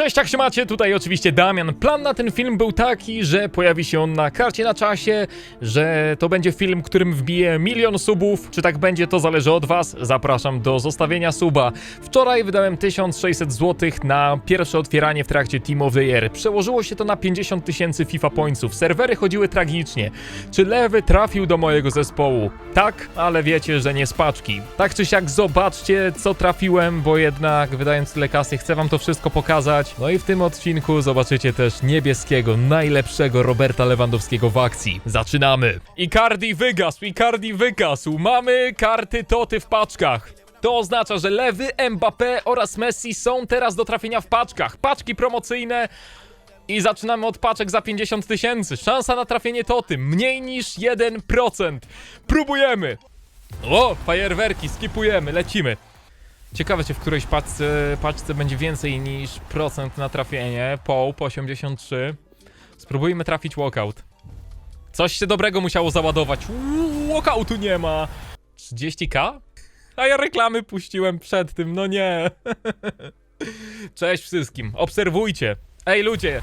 Cześć, jak się macie? Tutaj oczywiście Damian. Plan na ten film był taki, że pojawi się on na karcie na czasie, że to będzie film, którym wbije milion subów. Czy tak będzie, to zależy od was. Zapraszam do zostawienia suba. Wczoraj wydałem 1600 zł na pierwsze otwieranie w trakcie Team of the Year. Przełożyło się to na 50 tysięcy FIFA pointsów. Serwery chodziły tragicznie. Czy lewy trafił do mojego zespołu? Tak, ale wiecie, że nie z paczki. Tak czy siak zobaczcie, co trafiłem, bo jednak wydając tyle kasy, chcę wam to wszystko pokazać. No i w tym odcinku zobaczycie też niebieskiego, najlepszego Roberta Lewandowskiego w akcji. Zaczynamy! Icardi wygasł, Icardi wygasł. Mamy karty Toty w paczkach. To oznacza, że Lewy, Mbappé oraz Messi są teraz do trafienia w paczkach. Paczki promocyjne i zaczynamy od paczek za 50 tysięcy. Szansa na trafienie Toty mniej niż 1%. Próbujemy! O, fajerwerki, skipujemy, lecimy. Ciekawe, czy w którejś paczce, paczce będzie więcej niż procent na trafienie. Poł, 83. Spróbujmy trafić walkout. Coś się dobrego musiało załadować. Uuu, Walkoutu nie ma. 30k? A ja reklamy puściłem przed tym, no nie. Cześć wszystkim, obserwujcie. Ej ludzie,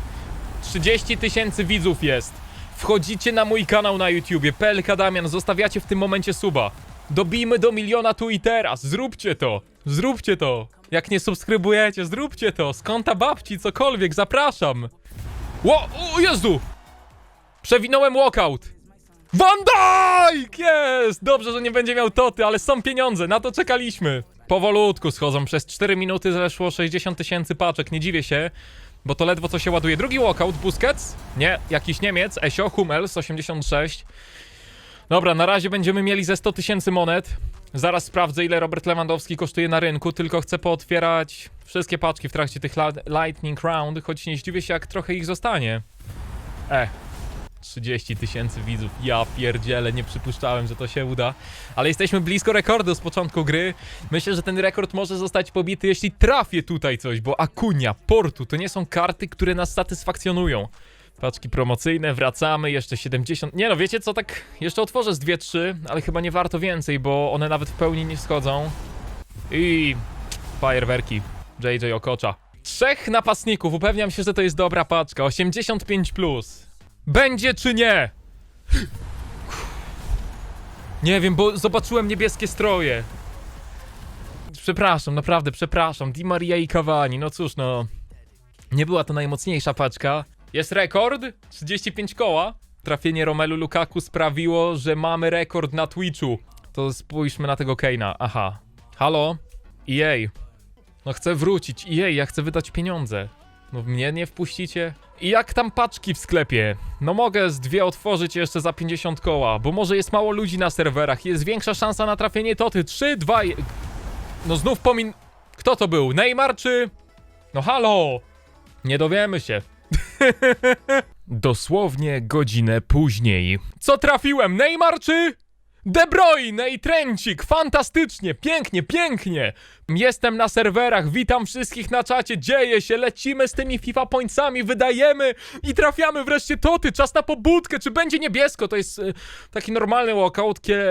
30 tysięcy widzów jest. Wchodzicie na mój kanał na YouTubie, PLK Damian, zostawiacie w tym momencie suba. Dobijmy do miliona tu i teraz, zróbcie to, zróbcie to. Jak nie subskrybujecie, zróbcie to. Z babci, cokolwiek, zapraszam. Ło, o Jezu! Przewinąłem walkout. Van Dijk! Jest! Dobrze, że nie będzie miał toty, ale są pieniądze, na to czekaliśmy. Powolutku schodzą, przez 4 minuty zeszło 60 tysięcy paczek, nie dziwię się, bo to ledwo co się ładuje. Drugi walkout, Busquets? Nie, jakiś Niemiec, Esio, Hummels, 86. Dobra, na razie będziemy mieli ze 100 tysięcy monet. Zaraz sprawdzę, ile Robert Lewandowski kosztuje na rynku, tylko chcę pootwierać wszystkie paczki w trakcie tych Lightning Round, choć nie zdziwię się, jak trochę ich zostanie. E, 30 tysięcy widzów. Ja pierdzielę, nie przypuszczałem, że to się uda. Ale jesteśmy blisko rekordu z początku gry. Myślę, że ten rekord może zostać pobity, jeśli trafię tutaj coś, bo Akunia, Portu to nie są karty, które nas satysfakcjonują. Paczki promocyjne, wracamy, jeszcze 70. Nie no, wiecie co, tak jeszcze otworzę z 2-3, ale chyba nie warto więcej, bo one nawet w pełni nie schodzą. I fajerwerki. JJ Okocza. Trzech napastników, upewniam się, że to jest dobra paczka. 85 plus. Będzie czy nie? Nie wiem, bo zobaczyłem niebieskie stroje. Przepraszam, naprawdę, przepraszam. Di Maria i Cavani, no cóż, no. Nie była to najmocniejsza paczka. Jest rekord? 35 koła. Trafienie Romelu Lukaku sprawiło, że mamy rekord na Twitchu. To spójrzmy na tego Keina. Aha. Halo? EA. No chcę wrócić. EA, ja chcę wydać pieniądze. No mnie nie wpuścicie? I jak tam paczki w sklepie? No mogę z dwie otworzyć jeszcze za 50 koła, bo może jest mało ludzi na serwerach, jest większa szansa na trafienie toty. 3, 2, je- No znów pomin... Kto to był? Neymar czy... No halo! Nie dowiemy się. Dosłownie godzinę później. Co trafiłem? Neymar czy... De Bruyne i fantastycznie, pięknie, pięknie. Jestem na serwerach, witam wszystkich na czacie, dzieje się, lecimy z tymi FIFA pointsami, wydajemy i trafiamy wreszcie. Toty, czas na pobudkę, czy będzie niebiesko, to jest e, taki normalny walkout, kie...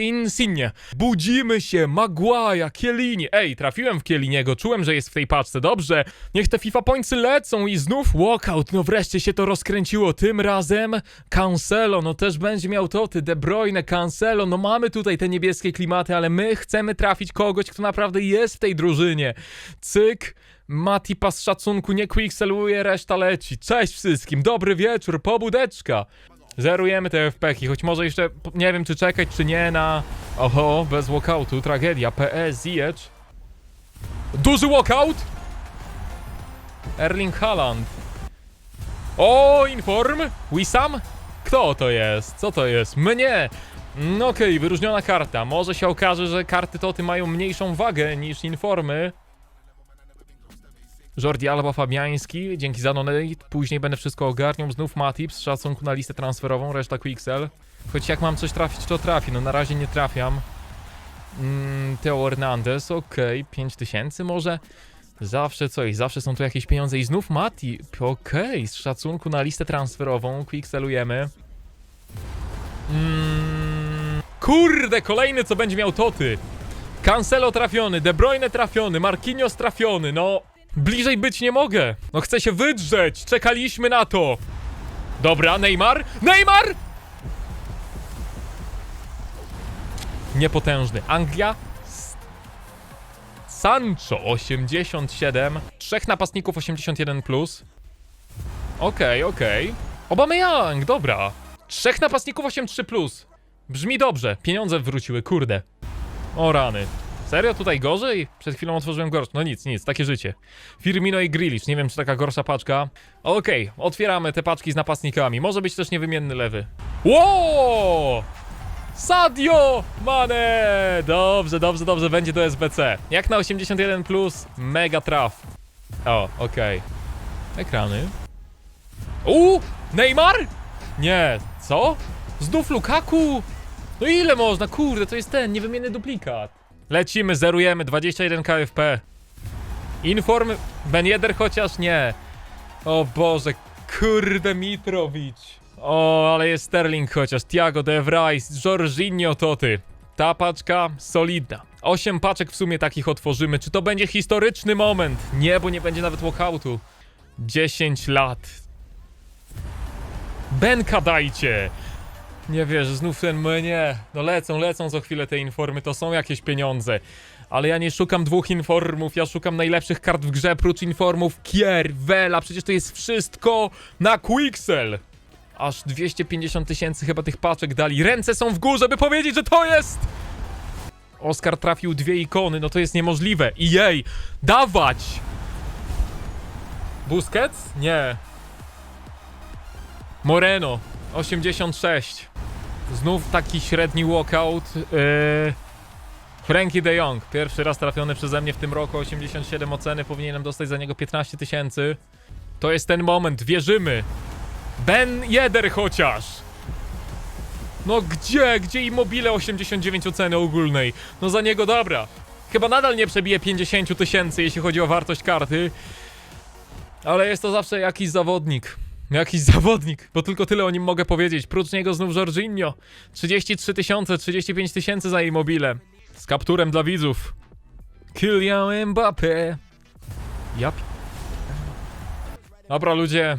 Insigne. Budzimy się, Maguire, Kielini, ej, trafiłem w Kieliniego, czułem, że jest w tej paczce, dobrze, niech te FIFA pointsy lecą i znów walkout, no wreszcie się to rozkręciło, tym razem Cancelo, no też będzie miał toty, De Bruyne, Cancelo, no mamy tutaj te niebieskie klimaty, ale my chcemy trafić kogoś, kto naprawdę jest w tej drużynie. Cyk, Matipa z szacunku nie quickseluje, reszta leci. Cześć wszystkim, dobry wieczór, pobudeczka. Zerujemy te FPki, choć może jeszcze, nie wiem czy czekać, czy nie na... Oho, bez walkoutu, tragedia, PS, Ziyech. Duży walkout! Erling Haaland. O, inform! Wisam? Kto to jest? Co to jest? Mnie! No okej, wyróżniona karta. Może się okaże, że karty toty mają mniejszą wagę niż informy. Jordi Alba Fabiański, dzięki za donate. Później będę wszystko ogarniał. Znów Matip z szacunku na listę transferową, reszta Quixel. Choć jak mam coś trafić, to trafi. No na razie nie trafiam. Mm, Teo Hernandez, okej, 5000 może. Zawsze coś, zawsze są tu jakieś pieniądze i znów Mati, okej, z szacunku na listę transferową, quickselujemy. Mm, kurde, kolejny co będzie miał toty. Cancelo trafiony, De Bruyne trafiony, Marquinhos trafiony, no... Bliżej być nie mogę. No chcę się wydrzeć. Czekaliśmy na to. Dobra, Neymar. Neymar! Niepotężny. Anglia. Sancho 87. Trzech napastników 81 plus. Okej, okej. Aubameyang, dobra. Trzech napastników 8-3 plus. Brzmi dobrze. Pieniądze wróciły, kurde. O rany. Serio tutaj gorzej? Przed chwilą otworzyłem gorsze. No nic, nic, takie życie. Firmino i Grealish, nie wiem czy taka gorsza paczka. Okej, otwieramy te paczki z napastnikami. Może być też niewymienny lewy. Ło! Sadio Mane! Dobrze, dobrze, dobrze, będzie do SBC. Jak na 81 plus, mega traf. O, okej. Ekrany. U, Neymar? Nie, co? Znów Lukaku? No ile można? Kurde, to jest ten niewymienny duplikat. Lecimy, zerujemy, 21 KFP. Inform Ben Yedder chociaż nie. O Boże, kurde Mitrowicz. O, ale jest Sterling chociaż, Thiago De Vrij, Jorginho to ty. Ta paczka solidna. Osiem paczek w sumie takich otworzymy. Czy to będzie historyczny moment? Nie, bo nie będzie nawet walkoutu. 10 lat. Benka dajcie! Nie wierzę, znów ten mnie. No lecą, lecą za chwilę te informy, to są jakieś pieniądze. Ale ja nie szukam dwóch informów, ja szukam najlepszych kart w grze, prócz informów Kier, Vela, przecież to jest wszystko na Quixel. Aż 250 tysięcy chyba tych paczek dali. Ręce są w górze, by powiedzieć, że to jest! Oskar trafił dwie ikony, no to jest niemożliwe. I jej, dawać! Busquets? Nie. Moreno, 86. Znów taki średni walkout. Yy... Frankie de Jong, pierwszy raz trafiony przeze mnie w tym roku, 87 oceny, powinienem dostać za niego 15 tysięcy. To jest ten moment, wierzymy. Ben Yedder chociaż. No gdzie, gdzie Immobile 89 oceny ogólnej? No za niego dobra. Chyba nadal nie przebije 50 tysięcy, jeśli chodzi o wartość karty. Ale jest to zawsze jakiś zawodnik. Jakiś zawodnik, bo tylko tyle o nim mogę powiedzieć. Prócz niego znów Jorginho. 33 tysiące, 35 tysięcy za Immobile. Z kapturem dla widzów. Kylian Mbappé. Ja pi- Dobra ludzie.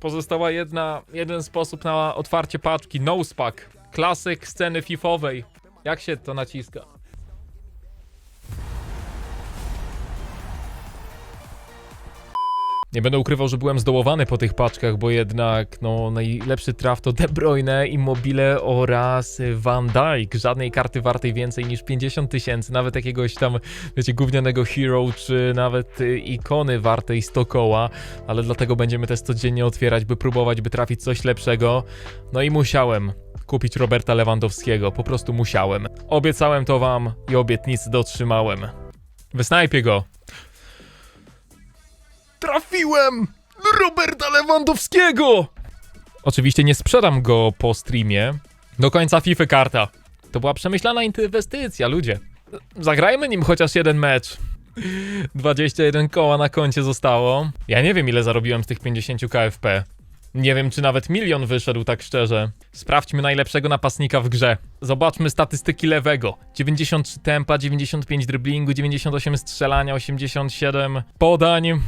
Pozostała jedna, jeden sposób na otwarcie paczki. Nosepack. Klasyk sceny fifowej. Jak się to naciska? Nie będę ukrywał, że byłem zdołowany po tych paczkach, bo jednak no najlepszy traf to De Bruyne, Immobile oraz Van Dijk. Żadnej karty wartej więcej niż 50 tysięcy, nawet jakiegoś tam, wiecie, gównianego hero, czy nawet y, ikony wartej 100 koła, ale dlatego będziemy też codziennie otwierać, by próbować, by trafić coś lepszego. No i musiałem kupić Roberta Lewandowskiego, po prostu musiałem. Obiecałem to wam i obietnicy dotrzymałem. Wysnajpię go. Trafiłem! Roberta Lewandowskiego! Oczywiście nie sprzedam go po streamie. Do końca FIFA karta. To była przemyślana inwestycja, ludzie. Zagrajmy nim chociaż jeden mecz. 21 koła na koncie zostało. Ja nie wiem ile zarobiłem z tych 50 KFP. Nie wiem czy nawet milion wyszedł tak szczerze. Sprawdźmy najlepszego napastnika w grze. Zobaczmy statystyki lewego. 93 tempa, 95 driblingu, 98 strzelania, 87 podań.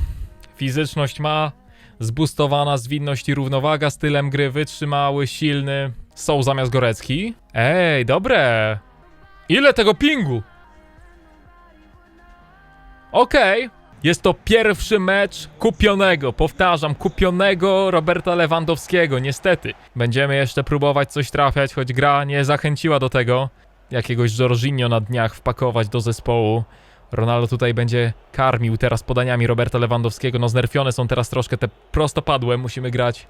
Fizyczność ma, zbustowana zwinność i równowaga, stylem gry wytrzymały, silny. Są zamiast Gorecki. Ej, dobre. Ile tego pingu? Okej. Jest to pierwszy mecz kupionego, powtarzam, kupionego Roberta Lewandowskiego, niestety. Będziemy jeszcze próbować coś trafiać, choć gra nie zachęciła do tego. Jakiegoś Jorginho na dniach wpakować do zespołu. Ronaldo tutaj będzie karmił teraz podaniami Roberta Lewandowskiego. No znerfione są teraz troszkę te prostopadłe. Musimy grać.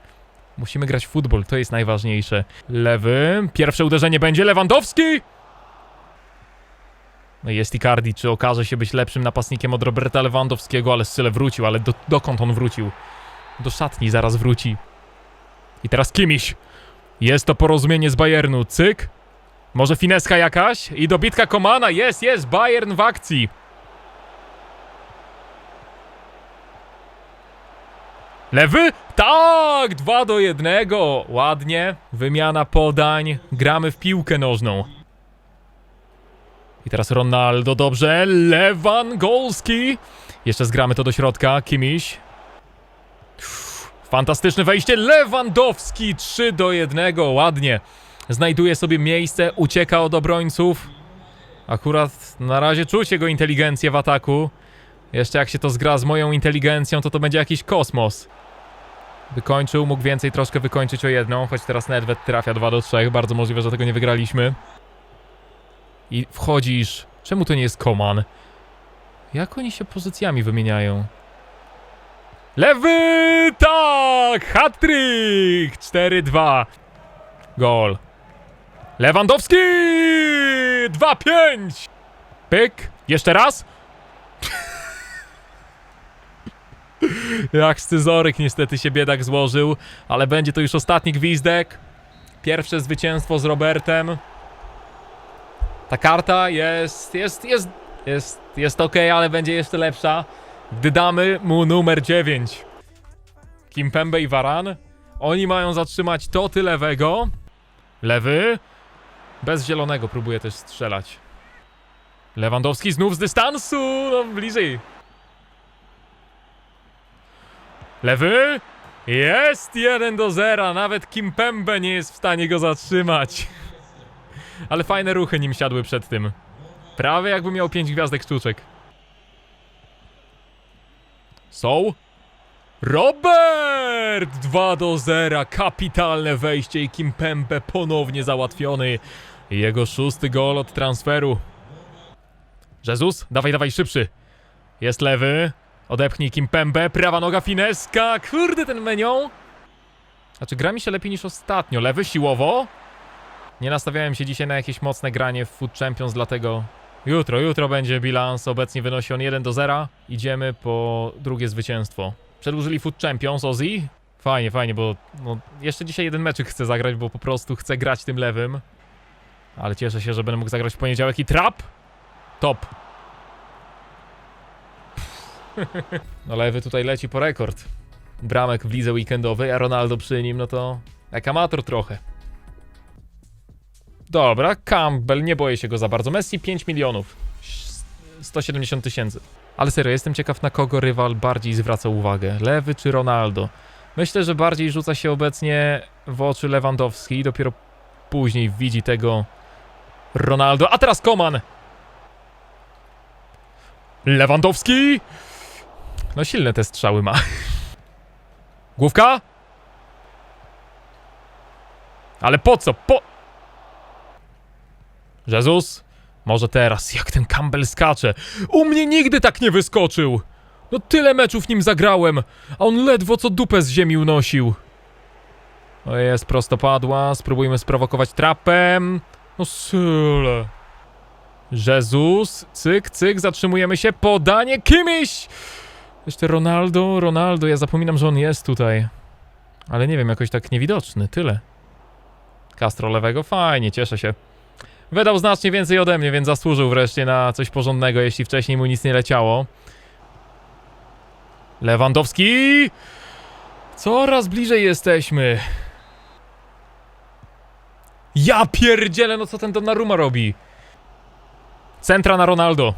Musimy grać w futbol, to jest najważniejsze. Lewy. Pierwsze uderzenie będzie Lewandowski! No jest Icardi. Czy okaże się być lepszym napastnikiem od Roberta Lewandowskiego? Ale Syle wrócił, ale do, dokąd on wrócił? Do szatni zaraz wróci. I teraz Kimiś. Jest to porozumienie z Bayernu. Cyk. Może fineska jakaś? I dobitka Komana. Jest, jest. Bayern w akcji. Lewy? Tak! 2 do 1. Ładnie. Wymiana podań. Gramy w piłkę nożną. I teraz Ronaldo, dobrze. Lewandowski. Jeszcze zgramy to do środka. Kimiś. Fantastyczne wejście. Lewandowski 3 do 1. Ładnie. Znajduje sobie miejsce, ucieka od obrońców. Akurat na razie czuć jego inteligencję w ataku. Jeszcze jak się to zgra z moją inteligencją, to to będzie jakiś kosmos. Wykończył, mógł więcej troszkę wykończyć o jedną, choć teraz Nedved trafia 2 do 3. Bardzo możliwe, że tego nie wygraliśmy. I wchodzisz. Czemu to nie jest Koman? Jak oni się pozycjami wymieniają? Lewy! Tak! Hat-trick! 4-2. Gol. Lewandowski! 2-5! Pyk. Jeszcze raz. Jak scyzoryk niestety się biedak złożył, ale będzie to już ostatni gwizdek. Pierwsze zwycięstwo z Robertem. Ta karta jest, jest, jest, jest, jest ok, ale będzie jeszcze lepsza, gdy damy mu numer 9. Kimpembe i Varan. Oni mają zatrzymać toty lewego. Lewy. Bez zielonego próbuje też strzelać. Lewandowski znów z dystansu. No bliżej. Lewy. Jest 1 do 0. Nawet Kimpembe nie jest w stanie go zatrzymać. Ale fajne ruchy nim siadły przed tym. Prawie jakby miał 5 gwiazdek sztuczek. Są. Robert! 2 do 0. Kapitalne wejście i Kimpembe ponownie załatwiony. Jego szósty gol od transferu. Jezus, dawaj, dawaj, szybszy. Jest lewy. Odepchnij Kimpembe. Prawa noga fineska. Kurde, ten menią. Znaczy, gra mi się lepiej niż ostatnio. Lewy siłowo. Nie nastawiałem się dzisiaj na jakieś mocne granie w Food Champions, dlatego jutro, jutro będzie bilans. Obecnie wynosi on 1 do 0. Idziemy po drugie zwycięstwo. Przedłużyli Food Champions, Ozzy. Fajnie, fajnie, bo no, jeszcze dzisiaj jeden meczyk chcę zagrać, bo po prostu chcę grać tym lewym. Ale cieszę się, że będę mógł zagrać w poniedziałek i trap. Top. No lewy tutaj leci po rekord. Bramek w lidze weekendowej, a Ronaldo przy nim, no to jak amator trochę. Dobra, Campbell, nie boję się go za bardzo. Messi 5 milionów. 170 tysięcy. Ale serio, jestem ciekaw na kogo rywal bardziej zwraca uwagę. Lewy czy Ronaldo? Myślę, że bardziej rzuca się obecnie w oczy Lewandowski i dopiero później widzi tego Ronaldo. A teraz Koman! Lewandowski! No silne te strzały ma. Główka? Ale po co? Po... Jezus? Może teraz, jak ten Campbell skacze. U mnie nigdy tak nie wyskoczył! No tyle meczów nim zagrałem, a on ledwo co dupę z ziemi unosił. O jest, prostopadła, spróbujmy sprowokować trapem. No syle. Jezus, cyk, cyk, zatrzymujemy się, podanie, kimś! Jeszcze Ronaldo, Ronaldo, ja zapominam, że on jest tutaj. Ale nie wiem, jakoś tak niewidoczny, tyle. Castro lewego, fajnie, cieszę się. Wydał znacznie więcej ode mnie, więc zasłużył wreszcie na coś porządnego, jeśli wcześniej mu nic nie leciało. Lewandowski! Coraz bliżej jesteśmy. Ja pierdzielę, no co ten Donnarumma robi? Centra na Ronaldo.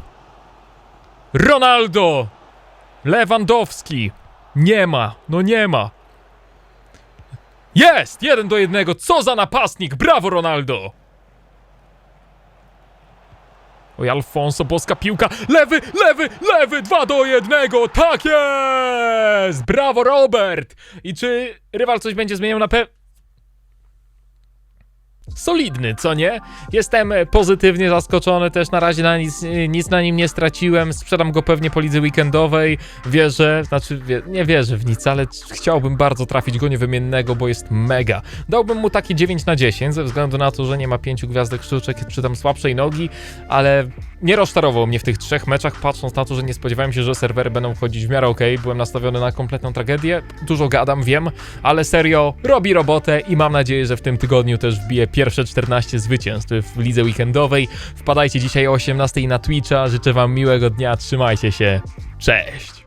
Ronaldo! Lewandowski! Nie ma, no nie ma. Jest! Jeden do jednego. Co za napastnik! Brawo, Ronaldo! Oj, Alfonso, boska piłka. Lewy, lewy, lewy! Dwa do jednego! Tak jest! Brawo, Robert! I czy rywal coś będzie zmieniał na pe... Solidny, co nie? Jestem pozytywnie zaskoczony, też na razie na nic, nic na nim nie straciłem. Sprzedam go pewnie po lidze weekendowej. Wierzę, znaczy wie, nie wierzę w nic, ale chciałbym bardzo trafić go niewymiennego, bo jest mega. Dałbym mu takie 9 na 10, ze względu na to, że nie ma pięciu gwiazdek sztuczek, czy tam słabszej nogi, ale nie rozczarował mnie w tych trzech meczach, patrząc na to, że nie spodziewałem się, że serwery będą chodzić w miarę ok. Byłem nastawiony na kompletną tragedię. Dużo gadam, wiem, ale serio robi robotę i mam nadzieję, że w tym tygodniu też wbije pierwsze 14 zwycięstw w lidze weekendowej. Wpadajcie dzisiaj o 18 na Twitcha. Życzę Wam miłego dnia, trzymajcie się. Cześć!